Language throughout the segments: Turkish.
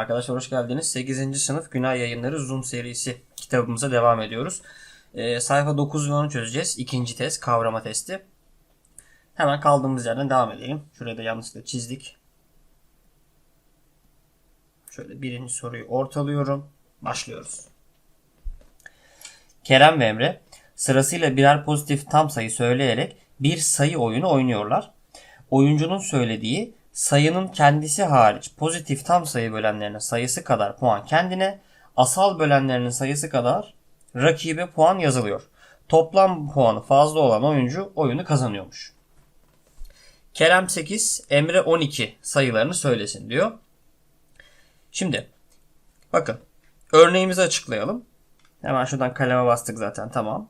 Arkadaşlar hoş geldiniz. 8. sınıf Günay Yayınları Zoom serisi kitabımıza devam ediyoruz. Ee, sayfa 9 ve 10'u çözeceğiz. İkinci test, kavrama testi. Hemen kaldığımız yerden devam edelim. Şuraya da yanlışlıkla çizdik. Şöyle birinci soruyu ortalıyorum. Başlıyoruz. Kerem ve Emre sırasıyla birer pozitif tam sayı söyleyerek bir sayı oyunu oynuyorlar. Oyuncunun söylediği sayının kendisi hariç pozitif tam sayı bölenlerinin sayısı kadar puan kendine, asal bölenlerinin sayısı kadar rakibe puan yazılıyor. Toplam puanı fazla olan oyuncu oyunu kazanıyormuş. Kerem 8, Emre 12 sayılarını söylesin diyor. Şimdi bakın örneğimizi açıklayalım. Hemen şuradan kaleme bastık zaten tamam.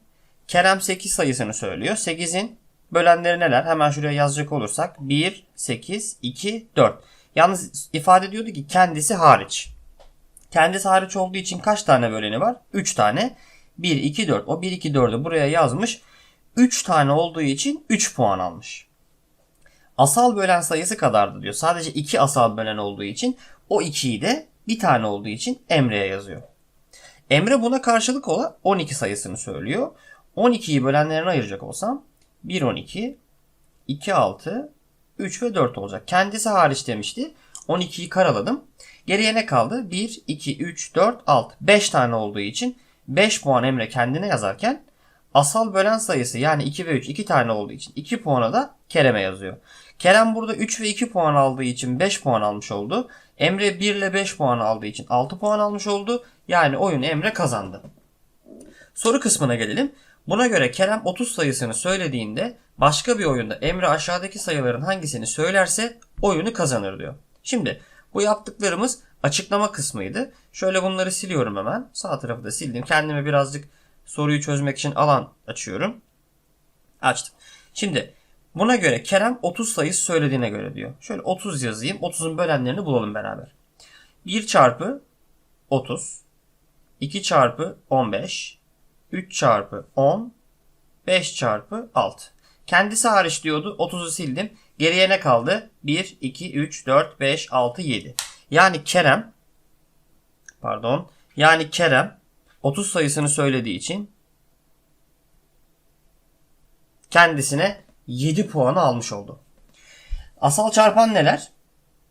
Kerem 8 sayısını söylüyor. 8'in bölenleri neler? Hemen şuraya yazacak olursak 1, 8, 2, 4. Yalnız ifade ediyordu ki kendisi hariç. Kendisi hariç olduğu için kaç tane böleni var? 3 tane. 1, 2, 4. O 1, 2, 4'ü buraya yazmış. 3 tane olduğu için 3 puan almış. Asal bölen sayısı kadardı diyor. Sadece 2 asal bölen olduğu için o 2'yi de bir tane olduğu için Emre'ye yazıyor. Emre buna karşılık olan 12 sayısını söylüyor. 12'yi bölenlerine ayıracak olsam 1 12, 2 6, 3 ve 4 olacak. Kendisi hariç demişti. 12'yi karaladım. Geriye ne kaldı? 1, 2, 3, 4, 6. 5 tane olduğu için 5 puan Emre kendine yazarken asal bölen sayısı yani 2 ve 3 2 tane olduğu için 2 puana da Kerem'e yazıyor. Kerem burada 3 ve 2 puan aldığı için 5 puan almış oldu. Emre 1 ile 5 puan aldığı için 6 puan almış oldu. Yani oyunu Emre kazandı. Soru kısmına gelelim. Buna göre Kerem 30 sayısını söylediğinde başka bir oyunda Emre aşağıdaki sayıların hangisini söylerse oyunu kazanır diyor. Şimdi bu yaptıklarımız açıklama kısmıydı. Şöyle bunları siliyorum hemen. Sağ tarafı da sildim. Kendime birazcık soruyu çözmek için alan açıyorum. Açtım. Şimdi buna göre Kerem 30 sayısı söylediğine göre diyor. Şöyle 30 yazayım. 30'un bölenlerini bulalım beraber. 1 çarpı 30. 2 çarpı 15. 3 çarpı 10. 5 çarpı 6. Kendisi hariç diyordu. 30'u sildim. Geriye ne kaldı? 1, 2, 3, 4, 5, 6, 7. Yani Kerem pardon. Yani Kerem 30 sayısını söylediği için kendisine 7 puanı almış oldu. Asal çarpan neler?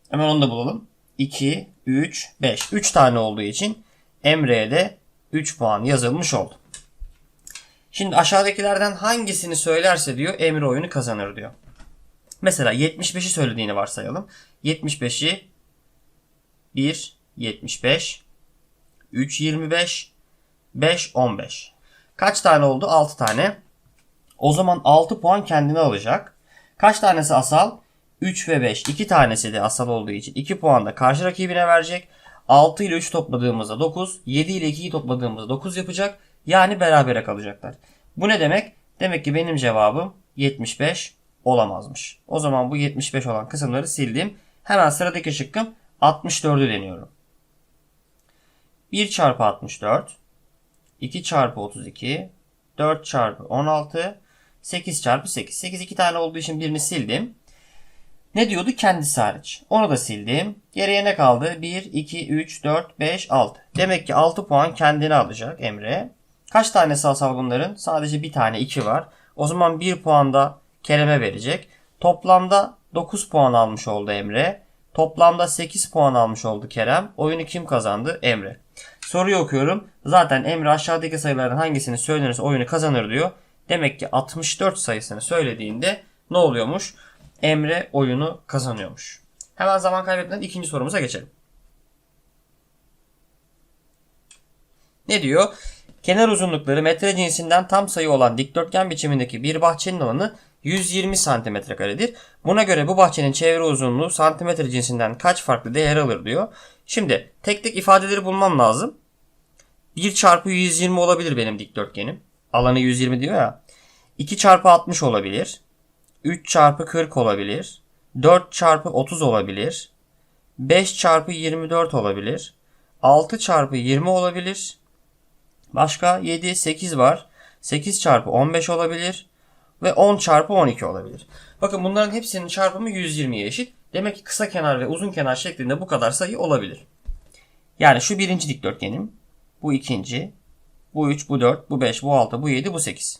Hemen onu da bulalım. 2, 3, 5. 3 tane olduğu için Emre'ye de 3 puan yazılmış oldu. Şimdi aşağıdakilerden hangisini söylerse diyor Emre oyunu kazanır diyor. Mesela 75'i söylediğini varsayalım. 75'i 1, 75, 3, 25, 5, 15. Kaç tane oldu? 6 tane. O zaman 6 puan kendine alacak. Kaç tanesi asal? 3 ve 5. 2 tanesi de asal olduğu için 2 puan da karşı rakibine verecek. 6 ile 3 topladığımızda 9. 7 ile 2'yi topladığımızda 9 yapacak. Yani berabere kalacaklar. Bu ne demek? Demek ki benim cevabım 75 olamazmış. O zaman bu 75 olan kısımları sildim. Hemen sıradaki şıkkım 64'ü deniyorum. 1 çarpı 64, 2 çarpı 32, 4 çarpı 16, 8 çarpı 8. 8 iki tane olduğu için birini sildim. Ne diyordu? Kendisi hariç. Onu da sildim. Geriye ne kaldı? 1, 2, 3, 4, 5, 6. Demek ki 6 puan kendine alacak Emre. Kaç tanesi asal bunların? Sadece bir tane 2 var. O zaman 1 puan da Kerem'e verecek. Toplamda 9 puan almış oldu Emre. Toplamda 8 puan almış oldu Kerem. Oyunu kim kazandı? Emre. Soruyu okuyorum. Zaten Emre aşağıdaki sayıların hangisini söylenirse oyunu kazanır diyor. Demek ki 64 sayısını söylediğinde ne oluyormuş? Emre oyunu kazanıyormuş. Hemen zaman kaybetmeden ikinci sorumuza geçelim. Ne diyor? Kenar uzunlukları metre cinsinden tam sayı olan dikdörtgen biçimindeki bir bahçenin alanı 120 santimetre karedir. Buna göre bu bahçenin çevre uzunluğu santimetre cinsinden kaç farklı değer alır diyor. Şimdi tek tek ifadeleri bulmam lazım. 1 çarpı 120 olabilir benim dikdörtgenim. Alanı 120 diyor ya. 2 çarpı 60 olabilir. 3 çarpı 40 olabilir. 4 çarpı 30 olabilir. 5 çarpı 24 olabilir. 6 çarpı 20 olabilir. Başka 7, 8 var. 8 çarpı 15 olabilir. Ve 10 çarpı 12 olabilir. Bakın bunların hepsinin çarpımı 120'ye eşit. Demek ki kısa kenar ve uzun kenar şeklinde bu kadar sayı olabilir. Yani şu birinci dikdörtgenim. Bu ikinci. Bu 3, bu 4, bu 5, bu 6, bu 7, bu 8.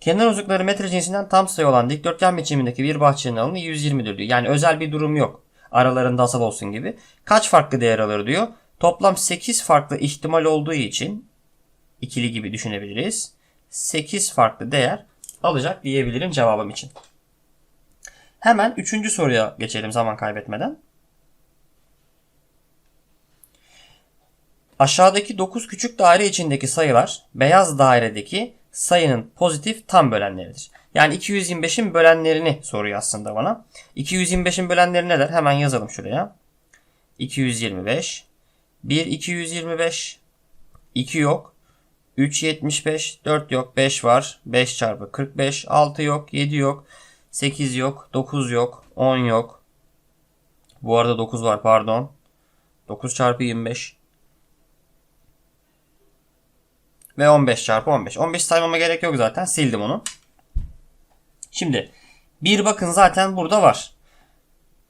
Kenar uzunlukları metre cinsinden tam sayı olan dikdörtgen biçimindeki bir bahçenin alanı 120'dir diyor. Yani özel bir durum yok. Aralarında asal olsun gibi. Kaç farklı değer alır diyor. Toplam 8 farklı ihtimal olduğu için ikili gibi düşünebiliriz. 8 farklı değer alacak diyebilirim cevabım için. Hemen 3. soruya geçelim zaman kaybetmeden. Aşağıdaki 9 küçük daire içindeki sayılar beyaz dairedeki sayının pozitif tam bölenleridir. Yani 225'in bölenlerini soruyor aslında bana. 225'in bölenleri neler? Hemen yazalım şuraya. 225 1 225 2 yok. 3 75 4 yok 5 var. 5 çarpı 45 6 yok 7 yok. 8 yok 9 yok 10 yok. Bu arada 9 var pardon. 9 çarpı 25 ve 15 çarpı 15. 15 saymama gerek yok zaten. Sildim onu. Şimdi bir bakın zaten burada var.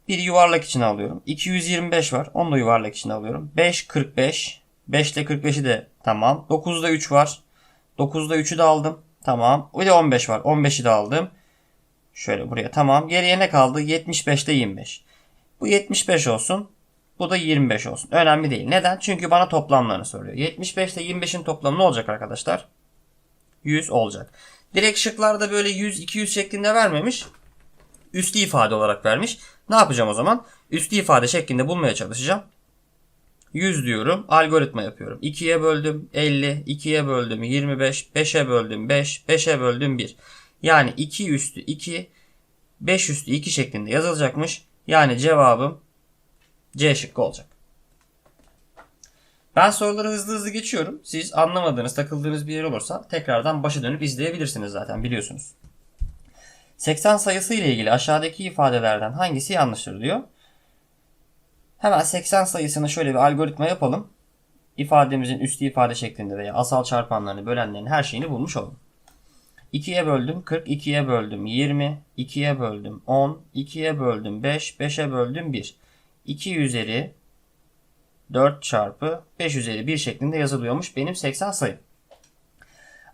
Bir yuvarlak içine alıyorum. 225 var. Onu da yuvarlak içine alıyorum. 5 45. 5 ile 45'i de tamam. 9'da 3 var. 9'da 3'ü de aldım. Tamam. Bir de 15 var. 15'i de aldım. Şöyle buraya tamam. Geriye ne kaldı? 75 ile 25. Bu 75 olsun. Bu da 25 olsun. Önemli değil. Neden? Çünkü bana toplamlarını soruyor. 75 ile 25'in toplamı ne olacak arkadaşlar? 100 olacak. Direkt şıklarda böyle 100, 200 şeklinde vermemiş. Üslü ifade olarak vermiş. Ne yapacağım o zaman? Üslü ifade şeklinde bulmaya çalışacağım. 100 diyorum. Algoritma yapıyorum. 2'ye böldüm 50, 2'ye böldüm 25, 5'e böldüm 5, 5'e böldüm 1. Yani 2 üstü 2, 5 üstü 2 şeklinde yazılacakmış. Yani cevabım C şıkkı olacak. Ben soruları hızlı hızlı geçiyorum. Siz anlamadığınız, takıldığınız bir yer olursa tekrardan başa dönüp izleyebilirsiniz zaten biliyorsunuz. 80 sayısı ile ilgili aşağıdaki ifadelerden hangisi yanlıştır diyor. Hemen 80 sayısını şöyle bir algoritma yapalım. İfademizin üstü ifade şeklinde veya asal çarpanlarını, bölenlerini her şeyini bulmuş olalım. 2'ye böldüm 40, 2'ye böldüm 20, 2'ye böldüm 10, 2'ye böldüm 5, 5'e böldüm 1. 2 üzeri 4 çarpı 5 üzeri 1 şeklinde yazılıyormuş benim 80 sayım.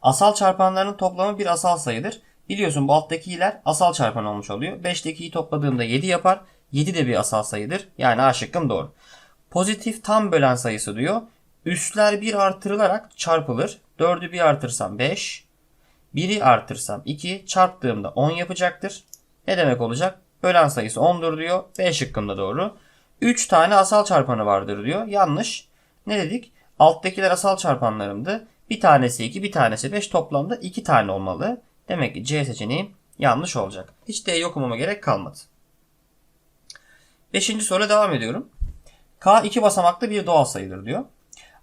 Asal çarpanların toplamı bir asal sayıdır. Biliyorsun bu alttakiler asal çarpan olmuş oluyor. 5'tekiyi topladığımda 7 yapar. 7 de bir asal sayıdır. Yani A şıkkım doğru. Pozitif tam bölen sayısı diyor. Üstler 1 artırılarak çarpılır. 4'ü 1 artırsam 5. 1'i artırsam 2 çarptığımda 10 yapacaktır. Ne demek olacak? Bölen sayısı 10'dur diyor. B şıkkımda doğru. 3 tane asal çarpanı vardır diyor. Yanlış. Ne dedik? Alttakiler asal çarpanlarımdı. Bir tanesi 2, bir tanesi 5 toplamda 2 tane olmalı. Demek ki C seçeneğim yanlış olacak. Hiç D'yi okumama gerek kalmadı. Beşinci soruya devam ediyorum. K iki basamaklı bir doğal sayıdır diyor.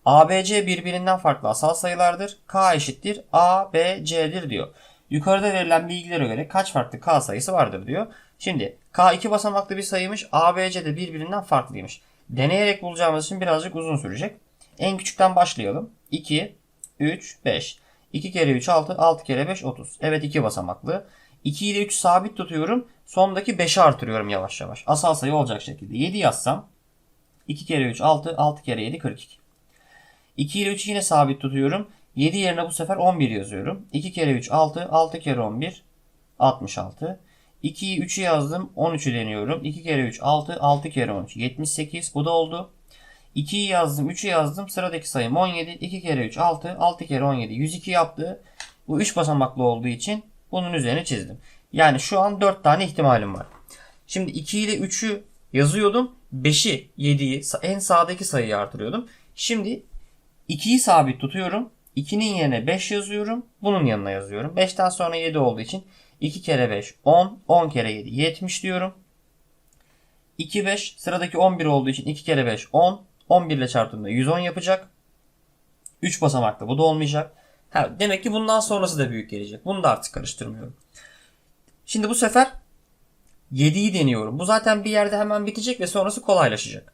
ABC birbirinden farklı asal sayılardır. K eşittir A, B, C'dir diyor. Yukarıda verilen bilgilere göre kaç farklı K sayısı vardır diyor. Şimdi K iki basamaklı bir sayıymış. A, B, C de birbirinden farklıymış. Deneyerek bulacağımız için birazcık uzun sürecek. En küçükten başlayalım. 2, 3, 5. 2 kere 3 6, 6 kere 5 30. Evet 2 basamaklı. 2 ile 3 sabit tutuyorum. Sondaki 5'i artırıyorum yavaş yavaş. Asal sayı olacak şekilde. 7 yazsam 2 kere 3 6, 6 kere 7 42. 2 ile 3'ü yine sabit tutuyorum. 7 yerine bu sefer 11 yazıyorum. 2 kere 3 6, 6 kere 11 66. 2'yi 3'ü yazdım. 13'ü deniyorum. 2 kere 3 6, 6 kere 13 78. Bu da oldu. 2'yi yazdım, 3'ü yazdım. Sıradaki sayım 17. 2 kere 3 6, 6 kere 17 102 yaptı. Bu 3 basamaklı olduğu için bunun üzerine çizdim. Yani şu an 4 tane ihtimalim var. Şimdi 2 ile 3'ü yazıyordum. 5'i 7'yi en sağdaki sayıyı artırıyordum. Şimdi 2'yi sabit tutuyorum. 2'nin yerine 5 yazıyorum. Bunun yanına yazıyorum. 5'ten sonra 7 olduğu için 2 kere 5 10. 10 kere 7 70 diyorum. 2 5 sıradaki 11 olduğu için 2 kere 5 10. 11 ile çarptığımda 110 yapacak. 3 basamaklı bu da olmayacak. Ha, demek ki bundan sonrası da büyük gelecek. Bunu da artık karıştırmıyorum. Şimdi bu sefer 7'yi deniyorum. Bu zaten bir yerde hemen bitecek ve sonrası kolaylaşacak.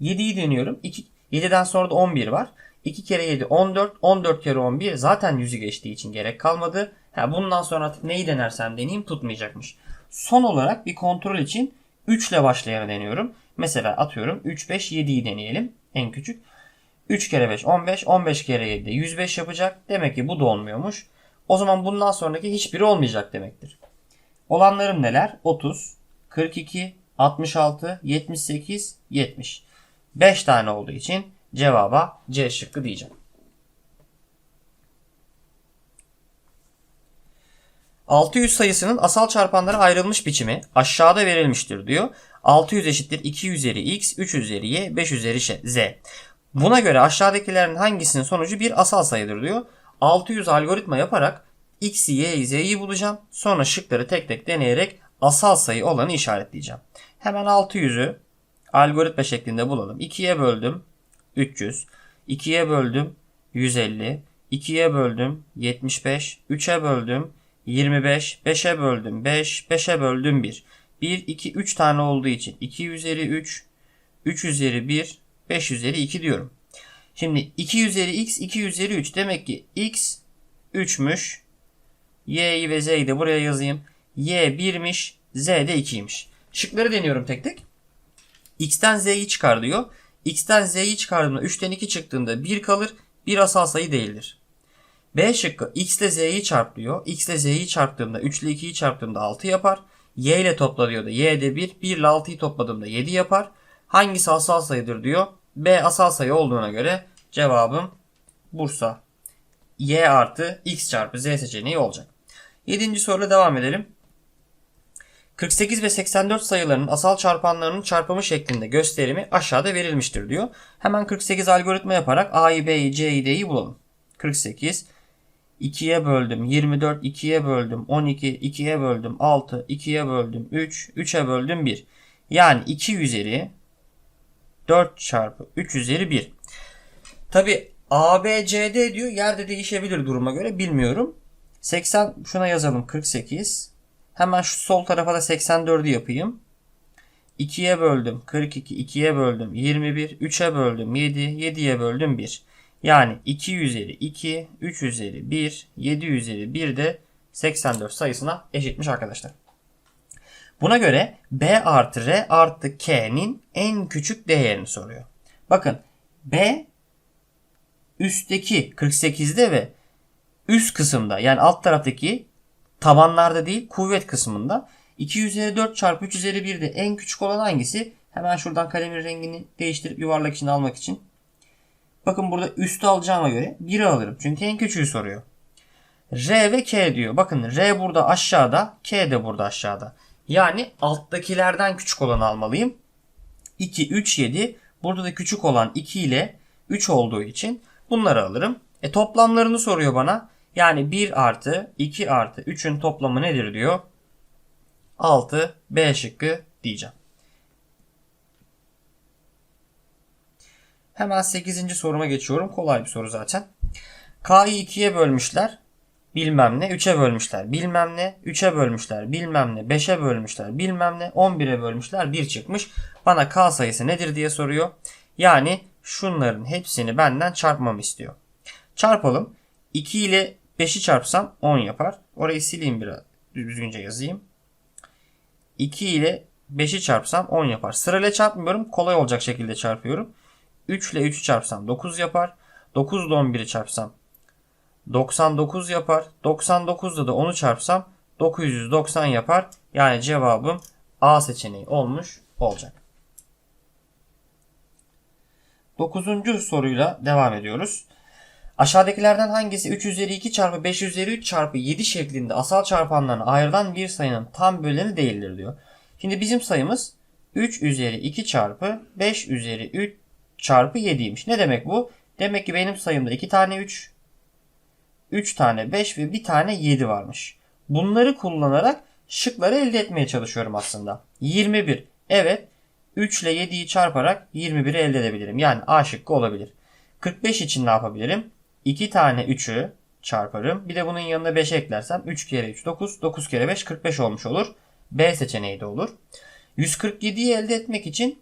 7'yi deniyorum. 2, 7'den sonra da 11 var. 2 kere 7 14. 14 kere 11 zaten 100'ü geçtiği için gerek kalmadı. Ha, bundan sonra artık neyi denersem deneyeyim tutmayacakmış. Son olarak bir kontrol için 3 ile başlayanı deniyorum. Mesela atıyorum 3 5 7'yi deneyelim. En küçük. 3 kere 5 15. 15 kere 7 de 105 yapacak. Demek ki bu da olmuyormuş. O zaman bundan sonraki hiçbiri olmayacak demektir. Olanlarım neler? 30, 42, 66, 78, 70. 5 tane olduğu için cevaba C şıkkı diyeceğim. 600 sayısının asal çarpanlara ayrılmış biçimi aşağıda verilmiştir diyor. 600 eşittir 2 üzeri x, 3 üzeri y, 5 üzeri z. Buna göre aşağıdakilerin hangisinin sonucu bir asal sayıdır diyor. 600 algoritma yaparak x'i, y'yi, z'yi bulacağım. Sonra şıkları tek tek deneyerek asal sayı olanı işaretleyeceğim. Hemen 600'ü algoritma şeklinde bulalım. 2'ye böldüm 300, 2'ye böldüm 150, 2'ye böldüm 75, 3'e böldüm 25, 5'e böldüm 5, 5'e böldüm 1. 1, 2, 3 tane olduğu için 2 üzeri 3, 3 üzeri 1, 5 üzeri 2 diyorum. Şimdi 2 üzeri x, 2 üzeri 3. Demek ki x 3'müş. Y'yi ve z'yi de buraya yazayım. Y 1'miş, z de 2'ymiş. Şıkları deniyorum tek tek. X'ten z'yi çıkar diyor. X'ten z'yi çıkardığımda 3'ten 2 çıktığında 1 kalır. Bir asal sayı değildir. B şıkkı x ile z'yi çarp diyor. x ile z'yi çarptığımda 3 ile 2'yi çarptığımda 6 yapar. Y ile topla diyor da y de 1. 1 ile 6'yı topladığımda 7 yapar. Hangisi asal sayıdır diyor. B asal sayı olduğuna göre cevabım Bursa. Y artı x çarpı z seçeneği olacak. 7. soruyla devam edelim. 48 ve 84 sayılarının asal çarpanlarının çarpımı şeklinde gösterimi aşağıda verilmiştir diyor. Hemen 48 algoritma yaparak A'yı B'yi C'yi D'yi bulalım. 48 2'ye böldüm 24 2'ye böldüm 12 2'ye böldüm 6 2'ye böldüm 3 3'e böldüm 1. Yani 2 üzeri 4 çarpı 3 üzeri 1. Tabi A, B, C, D diyor. Yerde değişebilir duruma göre bilmiyorum. 80 şuna yazalım 48. Hemen şu sol tarafa da 84'ü yapayım. 2'ye böldüm 42, 2'ye böldüm 21, 3'e böldüm 7, 7'ye böldüm 1. Yani 2 üzeri 2, 3 üzeri 1, 7 üzeri 1 de 84 sayısına eşitmiş arkadaşlar. Buna göre B artı R artı K'nin en küçük değerini soruyor. Bakın B üstteki 48'de ve üst kısımda yani alt taraftaki tabanlarda değil kuvvet kısmında 2 üzeri 4 çarpı 3 üzeri 1'de en küçük olan hangisi? Hemen şuradan kalemin rengini değiştirip yuvarlak içine almak için. Bakın burada üstü alacağıma göre 1'i alırım. Çünkü en küçüğü soruyor. R ve K diyor. Bakın R burada aşağıda, K de burada aşağıda. Yani alttakilerden küçük olanı almalıyım. 2, 3, 7. Burada da küçük olan 2 ile 3 olduğu için bunları alırım. E toplamlarını soruyor bana. Yani 1 artı 2 artı 3'ün toplamı nedir diyor. 6 B şıkkı diyeceğim. Hemen 8. soruma geçiyorum. Kolay bir soru zaten. K'yı 2'ye bölmüşler. Bilmem ne. 3'e bölmüşler. Bilmem ne. 3'e bölmüşler. Bilmem ne. 5'e bölmüşler. Bilmem ne. 11'e bölmüşler. 1 çıkmış. Bana K sayısı nedir diye soruyor. Yani şunların hepsini benden çarpmamı istiyor. Çarpalım. 2 ile 5'i çarpsam 10 yapar. Orayı sileyim biraz. Düzgünce yazayım. 2 ile 5'i çarpsam 10 yapar. Sırayla çarpmıyorum. Kolay olacak şekilde çarpıyorum. 3 ile 3'ü çarpsam 9 yapar. 9 ile 11'i çarpsam 99 yapar. 99'da da 10'u çarpsam 990 yapar. Yani cevabım A seçeneği olmuş olacak. 9. soruyla devam ediyoruz. Aşağıdakilerden hangisi 3 üzeri 2 çarpı 5 üzeri 3 çarpı 7 şeklinde asal çarpanlarına ayrılan bir sayının tam böleni değildir diyor. Şimdi bizim sayımız 3 üzeri 2 çarpı 5 üzeri 3 çarpı 7'ymiş. Ne demek bu? Demek ki benim sayımda 2 tane 3, 3 tane 5 ve 1 tane 7 varmış. Bunları kullanarak şıkları elde etmeye çalışıyorum aslında. 21. Evet. 3 ile 7'yi çarparak 21'i elde edebilirim. Yani A şıkkı olabilir. 45 için ne yapabilirim? 2 tane 3'ü çarparım. Bir de bunun yanına 5 eklersem 3 kere 3 9. 9 kere 5 45 olmuş olur. B seçeneği de olur. 147'yi elde etmek için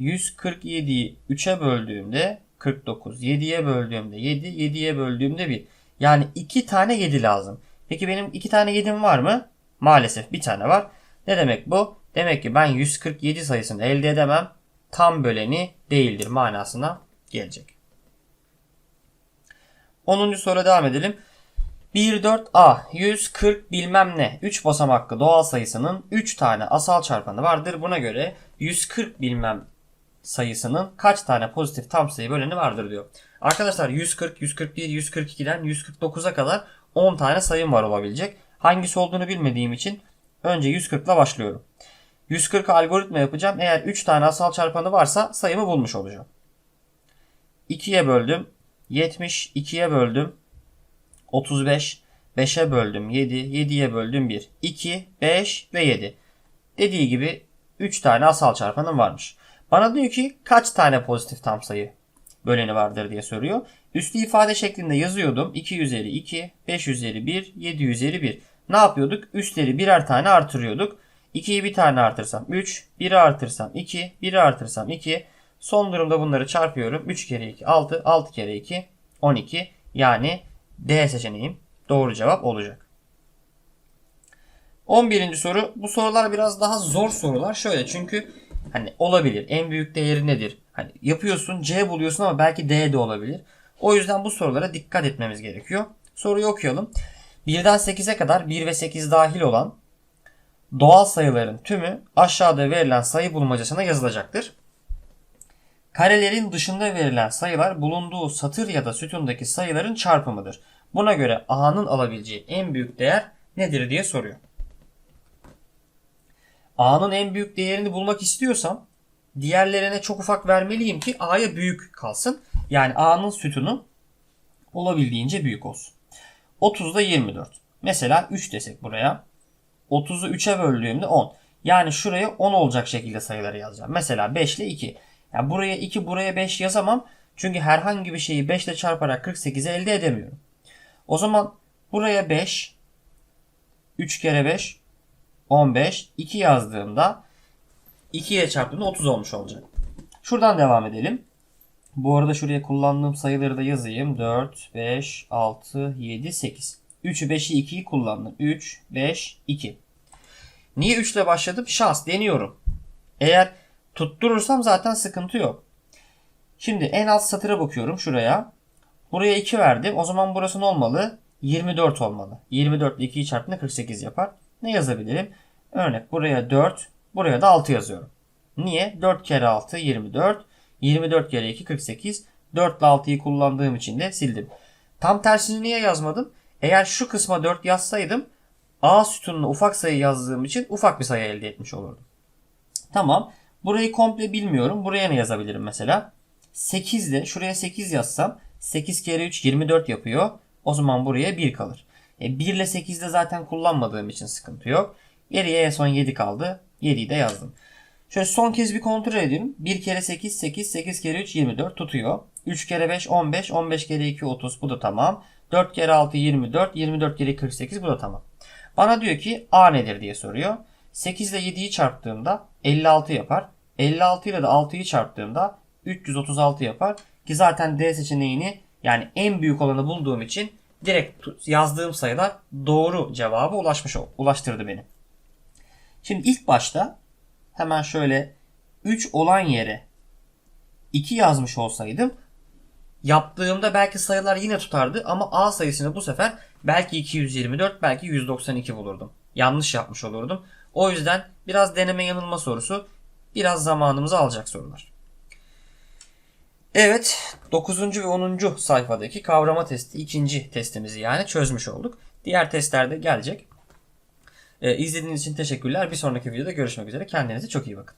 147'yi 3'e böldüğümde 49. 7'ye böldüğümde 7. 7'ye böldüğümde 1. Yani 2 tane 7 lazım. Peki benim 2 tane 7'm var mı? Maalesef bir tane var. Ne demek bu? Demek ki ben 147 sayısını elde edemem. tam böleni değildir manasına gelecek. 10. soru devam edelim. 1 4a 140 bilmem ne 3 basamaklı doğal sayısının 3 tane asal çarpanı vardır. Buna göre 140 bilmem sayısının kaç tane pozitif tam sayı böleni vardır diyor. Arkadaşlar 140, 141, 142'den 149'a kadar 10 tane sayım var olabilecek. Hangisi olduğunu bilmediğim için önce 140 ile başlıyorum. 140 algoritma yapacağım. Eğer 3 tane asal çarpanı varsa sayımı bulmuş olacağım. 2'ye böldüm. 70, 2'ye böldüm. 35, 5'e böldüm 7, 7'ye böldüm 1. 2, 5 ve 7. Dediği gibi 3 tane asal çarpanım varmış. Bana diyor ki kaç tane pozitif tam sayı böleni vardır diye soruyor. Üslü ifade şeklinde yazıyordum. 2 üzeri 2, 5 üzeri 1, 7 üzeri 1. Ne yapıyorduk? Üstleri birer tane artırıyorduk. 2'yi bir tane artırsam 3, 1'i artırsam 2, 1'i artırsam 2. Son durumda bunları çarpıyorum. 3 kere 2 6, 6 kere 2 12. Yani D seçeneğim doğru cevap olacak. 11. soru. Bu sorular biraz daha zor sorular. Şöyle çünkü hani olabilir. En büyük değeri nedir? Hani yapıyorsun C buluyorsun ama belki D de olabilir. O yüzden bu sorulara dikkat etmemiz gerekiyor. Soruyu okuyalım. 1'den 8'e kadar 1 ve 8 dahil olan doğal sayıların tümü aşağıda verilen sayı bulmacasına yazılacaktır. Karelerin dışında verilen sayılar bulunduğu satır ya da sütundaki sayıların çarpımıdır. Buna göre A'nın alabileceği en büyük değer nedir diye soruyor. A'nın en büyük değerini bulmak istiyorsam diğerlerine çok ufak vermeliyim ki A'ya büyük kalsın. Yani A'nın sütunu olabildiğince büyük olsun. 30'da 24. Mesela 3 desek buraya. 30'u 3'e böldüğümde 10. Yani şuraya 10 olacak şekilde sayıları yazacağım. Mesela 5 ile 2. Yani buraya 2 buraya 5 yazamam. Çünkü herhangi bir şeyi 5 ile çarparak 48'e elde edemiyorum. O zaman buraya 5 3 kere 5 15 2 yazdığımda 2 ile çarptığımda 30 olmuş olacak. Şuradan devam edelim. Bu arada şuraya kullandığım sayıları da yazayım. 4, 5, 6, 7, 8. 3'ü 5'i 2'yi kullandım. 3, 5, 2. Niye 3 ile başladım? Şans deniyorum. Eğer tutturursam zaten sıkıntı yok. Şimdi en alt satıra bakıyorum şuraya. Buraya 2 verdim. O zaman burası ne olmalı? 24 olmalı. 24 ile 2'yi çarptığında 48 yapar. Ne yazabilirim? Örnek buraya 4, buraya da 6 yazıyorum. Niye? 4 kere 6 24. 24 kere 2 48. 4 ile 6'yı kullandığım için de sildim. Tam tersini niye yazmadım? Eğer şu kısma 4 yazsaydım A sütununa ufak sayı yazdığım için ufak bir sayı elde etmiş olurdum. Tamam. Burayı komple bilmiyorum. Buraya ne yazabilirim mesela? 8 ile şuraya 8 yazsam 8 kere 3 24 yapıyor. O zaman buraya 1 kalır. E 1 ile 8 de zaten kullanmadığım için sıkıntı yok. Geriye son 7 kaldı. 7'yi de yazdım. Şöyle son kez bir kontrol ediyorum. 1 kere 8 8 8 kere 3 24 tutuyor. 3 kere 5 15 15 kere 2 30 bu da tamam. 4 kere 6 24 24 kere 48 bu da tamam. Bana diyor ki A nedir diye soruyor. 8 ile 7'yi çarptığımda 56 yapar. 56 ile de 6'yı çarptığımda 336 yapar. Ki zaten D seçeneğini yani en büyük olanı bulduğum için direkt yazdığım sayılar doğru cevaba ulaşmış ulaştırdı beni. Şimdi ilk başta hemen şöyle 3 olan yere 2 yazmış olsaydım yaptığımda belki sayılar yine tutardı ama A sayısını bu sefer belki 224 belki 192 bulurdum. Yanlış yapmış olurdum. O yüzden biraz deneme yanılma sorusu biraz zamanımızı alacak sorular. Evet 9. ve 10. sayfadaki kavrama testi ikinci testimizi yani çözmüş olduk. Diğer testler de gelecek. Ee, izlediğiniz için teşekkürler. Bir sonraki videoda görüşmek üzere. Kendinize çok iyi bakın.